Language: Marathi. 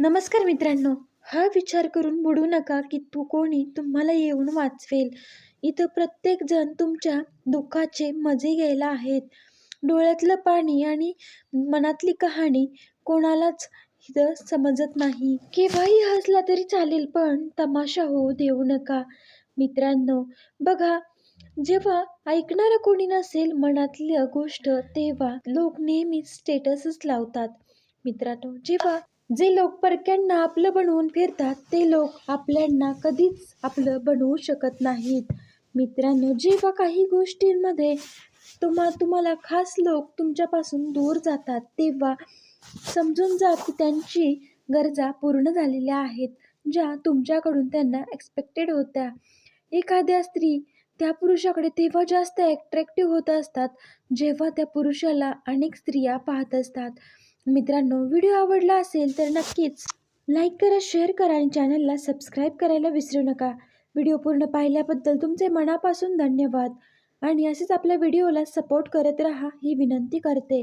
नमस्कार मित्रांनो. हा विचार करून बुडू नका की तू कोणी तुम्हाला येऊन वाचवेल. इथं प्रत्येकजण तुमच्या दुःखाचे मजे घ्यायला आहेत. डोळ्यातलं पाणी आणि मनातली कहाणी कोणालाच इथं समजत नाही. केव्हाही हसला तरी चालेल पण तमाशा होऊ देऊ नका. मित्रांनो बघा जेव्हा ऐकणारं कोणी नसेल मनातली गोष्ट तेव्हा लोक नेहमीच स्टेटसच लावतात. मित्रांनो जेव्हा जे लोक परक्यांना आपलं बनवून फिरतात ते लोक आपल्यांना कधीच आपलं बनवू शकत नाहीत. मित्रांनो जेव्हा काही गोष्टींमध्ये तुम्हा तुम्हाला खास लोक तुमच्यापासून दूर जातात तेव्हा समजून जा की त्यांची गरजा पूर्ण झालेल्या आहेत ज्या तुमच्याकडून त्यांना एक्सपेक्टेड होत्या. एखाद्या स्त्री त्या पुरुषाकडे तेव्हा जास्त ॲट्रॅक्टिव्ह होत असतात जेव्हा त्या पुरुषाला अनेक स्त्रिया पाहत असतात. मित्रांनो व्हिडिओ आवडला असेल तर नक्कीच लाईक करा शेअर करा आणि चॅनलला सबस्क्राईब करायला विसरू नका. व्हिडिओ पूर्ण पाहिल्याबद्दल तुमचे मनापासून धन्यवाद. आणि असेच आपल्या व्हिडिओला सपोर्ट करत राहा ही विनंती करते.